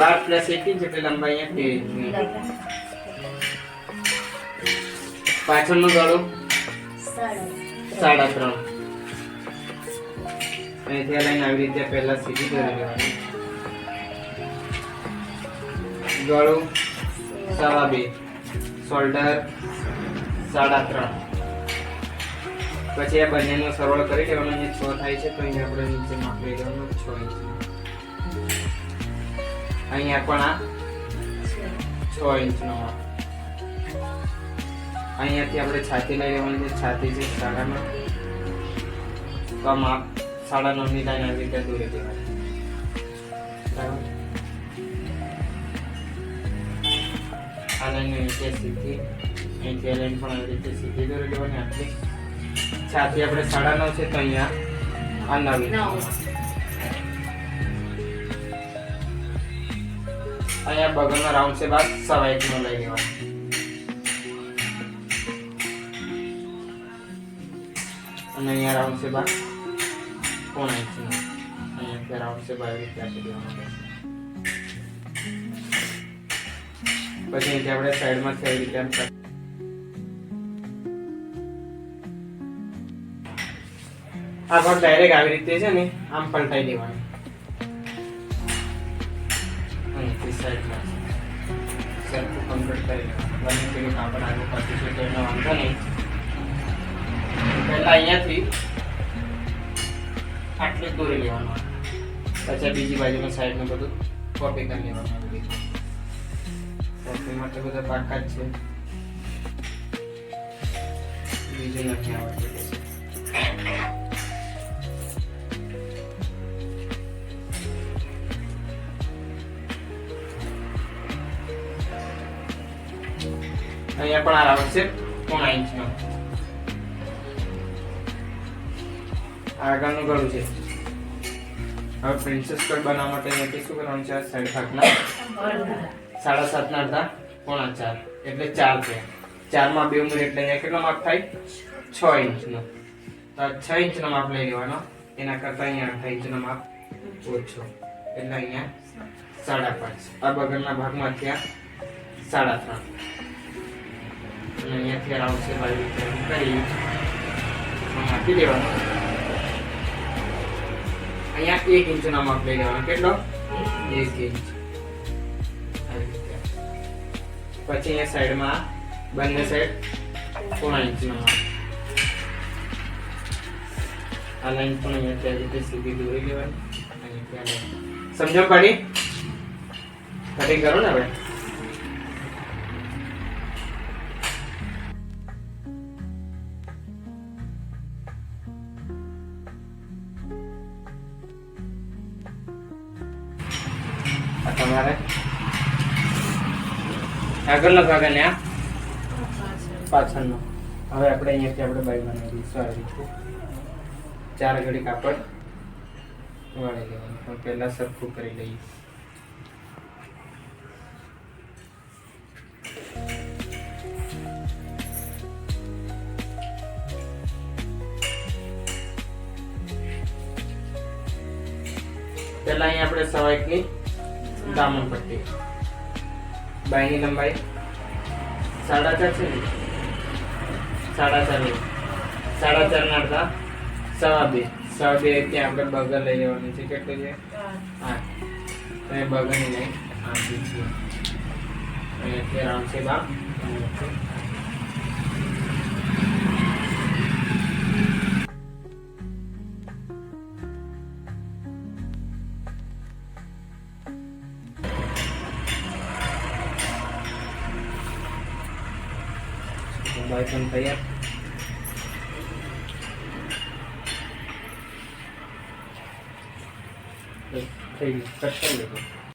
બાર plus inch એટલે લંબાઈ અહીંયા ઇંચની પાછળનું ગળું સાડા ત્રણ. અહીંથી લઈને આવી રીતે પહેલા સીધી કરી લેવાની. ગળું સવા બે. શોલ્ડર સાડા ત્રણ. પછી આ બંનેનો સરવાળો કરી લેવાનો. અહીંયા છ થાય છે, તો અહીંયા આપણે નીચે માપ લેવાનું, છ ઇંચ અહીંયા પણ આ? છ. ઇંચનો. અહીંયાથી આપણે છાતી લઈ લેવાની છે. છાતી છે સાડા નવ તો માપ સાડા નવની લાઈન આવી રીતે દોરી દેવાની બરાબર? આ લાઈન નીચે સીધી. અહીંથી લાઈન પણ આવી રીતે સીધી દોરી લેવાની આટલી. છાતી આપણે સાડા નવ છે તો અહીંયા આ નવી. અહીંયા બગલનો રાઉન્ડ છે બાદ સવા એક લઈ લેવાનો. અને અહીંયા રાઉન્ડ છે બાદ પોણા ઇંચ નો અહીંયા રાઉન્ડ છે બાદ રીતે આપી પછી અહીંથી આપણે સાઈડમાં થઈ રીતે આ પણ ડાયરેક્ટ આવી રીતે છે ને, આમ પલટાઈ દેવાની. સરખું કમ્પ્લીટ કરી બંને પેલું કાપડ આગળ પાછું છે તો એનો વાંધો નહીં. પહેલાં અહીંયાથી આટલું દોરી લેવાનું પછી બીજી બાજુમાં સાઈડનું બધું કોપી કરી લેવાનું કોપી માટે બધા બાકાત છે બીજું નથી આવડતું અહીંયા પણ આર આવશે પોણા ઇંચનો. આગળનું ગળું છે. હવે પ્રિન્સેસ કટ બનાવવા માટે અહીંયાથી શું કરવાનું છે? સાઈડ ભાગના સાડા સાતના અડધા, પોણા ચાર. એટલે ચાર છે. ચારમાં બે ઉમેર એટલે અહીંયા કેટલો માપ થાય? છ ઇંચનો. તો છ ઇંચનો માપ લઈ લેવાનો. એના કરતાં અહીંયા અડધા ઇંચનો માપ ઓછો. એટલે અહીંયા સાડા પાંચ. આ બગલના ભાગમાં ત્યાં સાડા ત્રણ. અને અહીંયાથી રાઉન્ડ છે બાજુ કરી આપી દેવાનો અહીંયા એક ઇંચનો માપ લઈ લેવાનો કેટલો એક ઇંચ. પછી અહીંયા સાઈડમાં બંને સાઈડ પોણા ઇંચનો માપ આ લાઈન પણ અહીંયાથી આવી રીતે સીધી દોરી લેવાની આ. સમજણ પડી કટિંગ કરો ને હવે તમારે? આગળનો ભાગ અને આ પાછળનો. હવે આપણે અહીંયાથી આપણે બાઈ બનાવી દઈશું આવી રીતે ચાર ઘડી કાપડ વાળી લેવાનું. પણ પહેલા સરખું કરી લઈએ. પહેલાં અહીંયા આપણે સવા એકની દામન પટ્ટી બાયની લંબાઈ સાડા ચાર છે ને? સાડા ચાર સાડા ચાર ના અડધા સવા બે. સવા બે ત્યાં આપણે બગર લઈ જવાની છે. કેટલું છે? આઠ. એ બગલની લઈ આઠ છે. રાઉન્ડ છે બા બાય પણ તૈયાર થઈ ગયું કટ કરી લેજો